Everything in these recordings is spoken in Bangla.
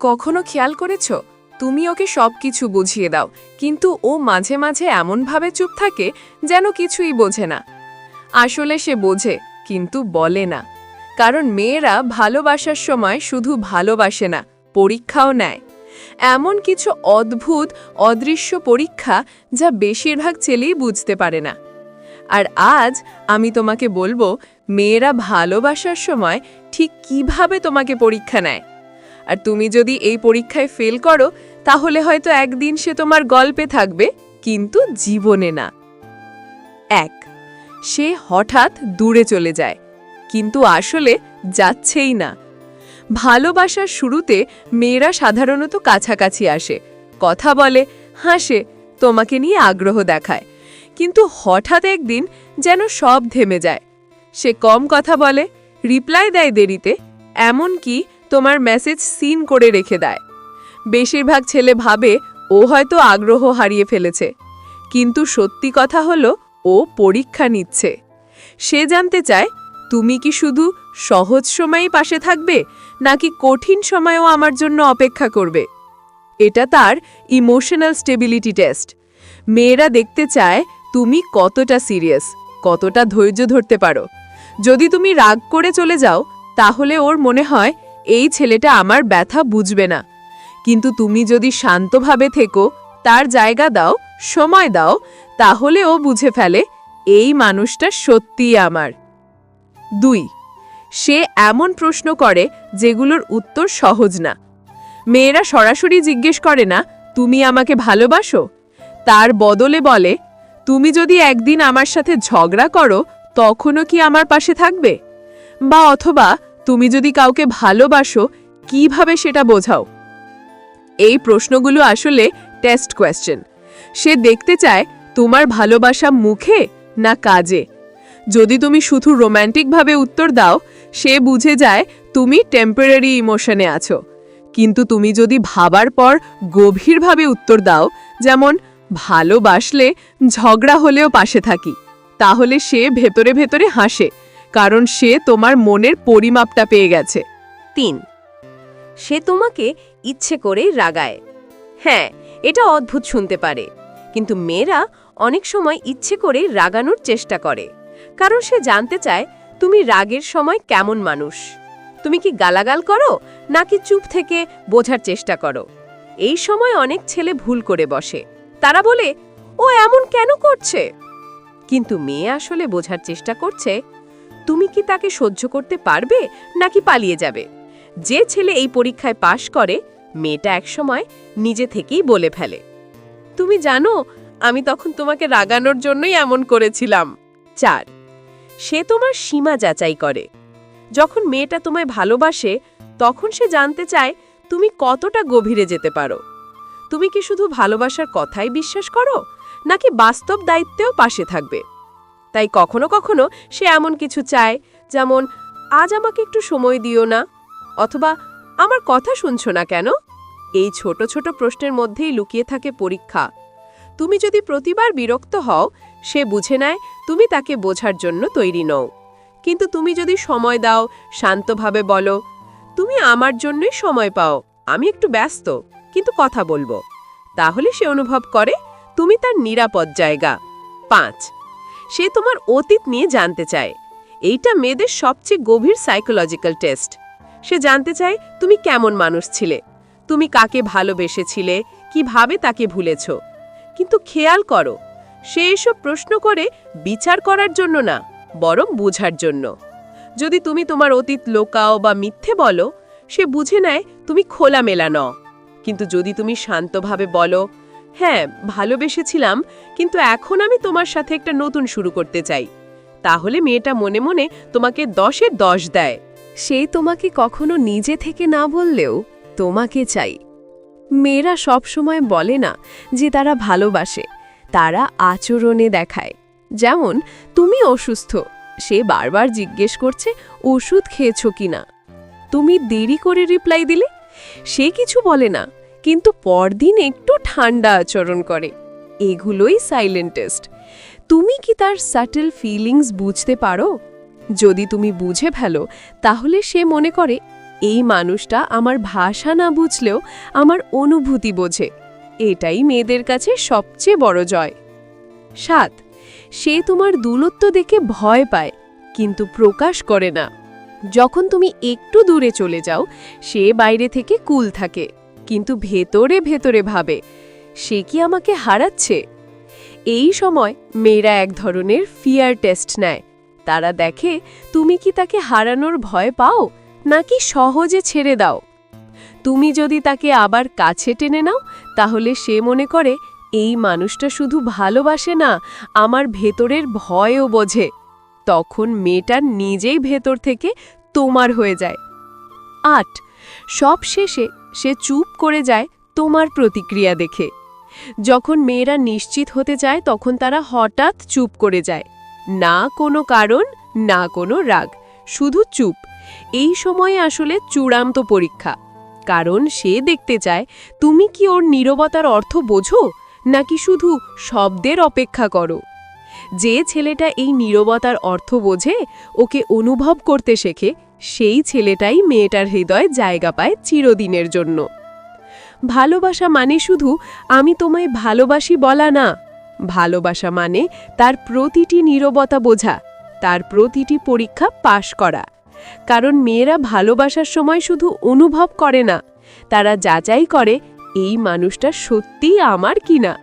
কখনো খেয়াল করেছ? তুমি ওকে সব কিছু বুঝিয়ে দাও, কিন্তু ও মাঝে মাঝে এমনভাবে চুপ থাকে যেন কিছুই বোঝে না। আসলে সে বোঝে, কিন্তু বলে না। কারণ মেয়েরা ভালোবাসার সময় শুধু ভালোবাসে না, পরীক্ষাও নেয়। এমন কিছু অদ্ভুত, অদৃশ্য পরীক্ষা যা বেশিরভাগ ছেলেই বুঝতে পারে না। আর আজ আমি তোমাকে বলব, মেয়েরা ভালোবাসার সময় ঠিক কীভাবে তোমাকে পরীক্ষা নেয়। আর তুমি যদি এই পরীক্ষায় ফেল করো, তাহলে হয়তো একদিন সে তোমার গল্পে থাকবে, কিন্তু জীবনে না। এক, সে হঠাৎ দূরে চলে যায়, কিন্তু আসলে যাচ্ছেই না। ভালোবাসার শুরুতে মেয়েরা সাধারণত কাছাকাছি আসে, কথা বলে, হাসে, তোমাকে নিয়ে আগ্রহ দেখায়, কিন্তু হঠাৎ একদিন যেন সব থেমে যায়। সে কম কথা বলে, রিপ্লাই দেয় দেরিতে, এমনকি তোমার মেসেজ সিন করে রেখে দেয়। বেশিরভাগ ছেলে ভাবে, ও হয়তো আগ্রহ হারিয়ে ফেলেছে। কিন্তু সত্যি কথা হলো, ও পরীক্ষা নিচ্ছে। সে জানতে চায়, তুমি কি শুধু সহজ সময়েই পাশে থাকবে, নাকি কঠিন সময়েও আমার জন্য অপেক্ষা করবে? এটা তার ইমোশনাল স্টেবিলিটি টেস্ট মেয়েরা দেখতে চায়, তুমি কতটা সিরিয়াস কতটা ধৈর্য ধরতে পারো। যদি তুমি রাগ করে চলে যাও, তাহলে ওর মনে হয় এই ছেলেটা আমার ব্যথা বুঝবে না। কিন্তু তুমি যদি শান্তভাবে থেকো, তার জায়গা দাও, সময় দাও, তাহলে ও বুঝে ফেলে এই মানুষটা সত্যিই আমার। দুই, সে এমন প্রশ্ন করে যেগুলোর উত্তর সহজ না। মেয়েরা সরাসরি জিজ্ঞেস করে না, তুমি আমাকে ভালোবাসো? তার বদলে বলে, তুমি যদি একদিন আমার সাথে ঝগড়া করো, তখনও কি আমার পাশে থাকবে? বা অথবা তুমি যদি কাউকে ভালোবাসো, কীভাবে সেটা বোঝাও? এই প্রশ্নগুলো আসলে টেস্ট কোয়েশ্চেন সে দেখতে চায়, তোমার ভালোবাসা মুখে না কাজে? যদি তুমি শুধু রোম্যান্টিকভাবে উত্তর দাও, সে বুঝে যায় তুমি টেম্পোরারি ইমোশনে আছো। কিন্তু তুমি যদি ভাবার পর গভীরভাবে উত্তর দাও, যেমন, ভালোবাসলে ঝগড়া হলেও পাশে থাকি তাহলে সে ভেতরে ভেতরে হাসে। কারণ সে তোমার মনের পরিমাপটা পেয়ে গেছে। তিন, সে তোমাকে ইচ্ছে করেই রাগায়। হ্যাঁ এটা অদ্ভুত শুনতে পারে, কিন্তু মেয়েরা অনেক সময় ইচ্ছে করে রাগানোর চেষ্টা করে। কারণ সে জানতে চায়, তুমি রাগের সময় কেমন মানুষ? তুমি কি গালাগাল করো, নাকি চুপ থেকে বোঝার চেষ্টা করো? এই সময় অনেক ছেলে ভুল করে বসে। তারা বলে, ও এমন কেন করছে? কিন্তু মেয়ে আসলে বোঝার চেষ্টা করছে তুমি কি তাকে সহ্য করতে পারবে নাকি পালিয়ে যাবে? যে ছেলে এই পরীক্ষায় পাশ করে, মেয়েটা একসময় নিজে থেকেই বলে ফেলে। তুমি জানো, আমি তখন তোমাকে রাগানোর জন্যই এমন করেছিলাম। চার, সে তোমার সীমা যাচাই করে। যখন মেয়েটা তোমায় ভালোবাসে, তখন সে জানতে চায় তুমি কতটা গভীরে যেতে পারো। তুমি কি শুধু ভালোবাসার কথাই বিশ্বাস করো, নাকি বাস্তব দায়িত্বেও পাশে থাকবে? তাই কখনো কখনো সে এমন কিছু চায়, যেমন, আজ আমাকে একটু সময় দিও না, অথবা, আমার কথা শুনছো না কেন? এই ছোট ছোট প্রশ্নের মধ্যেই লুকিয়ে থাকে পরীক্ষা। তুমি যদি প্রতিবার বিরক্ত হও, সে বুঝে নেয় তুমি তাকে বোঝার জন্য তৈরি নও। কিন্তু তুমি যদি সময় দাও, শান্তভাবে বলো, তুমি আমার জন্যই সময় পাও, আমি একটু ব্যস্ত, কিন্তু কথা বলব। তাহলে সে অনুভব করে, তুমি তার নিরাপদ জায়গা। পাঁচ সে তোমার অতীত নিয়ে জানতে চায়। এইটা মেয়েদের সবচেয়ে গভীর সাইকোলজিক্যাল টেস্ট সে জানতে চায়, তুমি কেমন মানুষ ছিলে? তুমি কাকে ভালোবেসেছিলে? কীভাবে তাকে ভুলেছ? কিন্তু খেয়াল করো, সে এসব প্রশ্ন করে বিচার করার জন্য না, বরং বোঝার জন্য। যদি তুমি তোমার অতীত লোকাও বা মিথ্যে বলো, সে বুঝে নেয় তুমি খোলামেলা ন কিন্তু যদি তুমি শান্তভাবে বলো হ্যাঁ ভালোবেসেছিলাম, কিন্তু এখন আমি তোমার সাথে একটা নতুন শুরু করতে চাই। তাহলে মেয়েটা মনে মনে তোমাকে দশের দশ দেয়। সে তোমাকে কখনো নিজে থেকে না বললেও তোমাকে চাই। মেয়েরা সব সময় বলে না যে তারা ভালোবাসে, তারা আচরণে দেখায়। যেমন, তুমি অসুস্থ। সে বারবার জিজ্ঞেস করছে, ওষুধ খেয়েছ কিনা? তুমি দেরি করে রিপ্লাই দিলে? সে কিছু বলে না। কিন্তু পরদিন একটু ঠান্ডা আচরণ করে। এগুলোই সাইলেন্ট টেস্ট তুমি কি তার সাটেল ফিলিংস বুঝতে পারো? যদি তুমি বুঝে ফেলো, তাহলে সে মনে করে, এই মানুষটা আমার ভাষা না বুঝলেও আমার অনুভূতি বোঝে। এটাই মেয়েদের কাছে সবচেয়ে বড় জয়। সাত, সে তোমার দূরত্ব দেখে ভয় পায়, কিন্তু প্রকাশ করে না। যখন তুমি একটু দূরে চলে যাও, সে বাইরে থেকে কুল থাকে। কিন্তু ভেতরে ভেতরে ভাবে, সে কি আমাকে হারাচ্ছে? এই সময় মেয়েরা এক ধরনের ফিয়ার টেস্ট নেয়। তারা দেখে, তুমি কি তাকে হারানোর ভয় পাও? নাকি সহজে ছেড়ে দাও? তুমি যদি তাকে আবার কাছে টেনে নাও, তাহলে সে মনে করে, এই মানুষটা শুধু ভালোবাসে না, আমার ভেতরের ভয়ও বোঝে। তখন মেয়েটা নিজেই ভেতর থেকে তোমার হয়ে যায়। আট, সব শেষে সে চুপ করে যায় তোমার প্রতিক্রিয়া দেখে। যখন মেয়েরা নিশ্চিত হতে চায় তখন তারা হঠাৎ চুপ করে যায়। না কোনো কারণ, না কোনো রাগ, শুধু চুপ। এই সময়ে আসলে চূড়ান্ত পরীক্ষা। কারণ সে দেখতে চায়, তুমি কি ওর নীরবতার অর্থ বোঝো, নাকি শুধু শব্দের অপেক্ষা করো? যে ছেলেটা এই নীরবতার অর্থ বোঝে, ওকে অনুভব করতে শেখে সেই ছেলেটাই মেয়েটার হৃদয় জায়গা পায় চিরদিনের জন্য। ভালোবাসা মানে শুধু, আমি তোমায় ভালোবাসি বলা না। ভালোবাসা মানে তার প্রতিটি নীরবতা বোঝা, তার প্রতিটি পরীক্ষা পাশ করা। কারণ মেয়েরা ভালোবাসার সময় শুধু অনুভব করে না, তারা যাচাই করে, এই মানুষটা সত্যিই আমার কিনা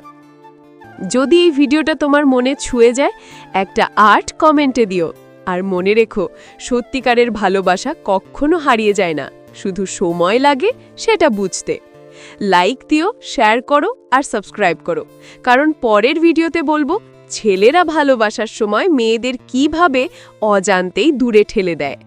যদি এই ভিডিওটা তোমার মনে ছুঁয়ে যায়, একটা আর্ট কমেন্টে দিও। আর মনে রেখো, সত্যিকারের ভালোবাসা কখনো হারিয়ে যায় না। শুধু সময় লাগে সেটা বুঝতে। লাইক দিও শেয়ার করো আর সাবস্ক্রাইব করো। কারণ পরের ভিডিওতে বলব, ছেলেরা ভালোবাসার সময় মেয়েদের কীভাবে অজান্তেই দূরে ঠেলে দেয়।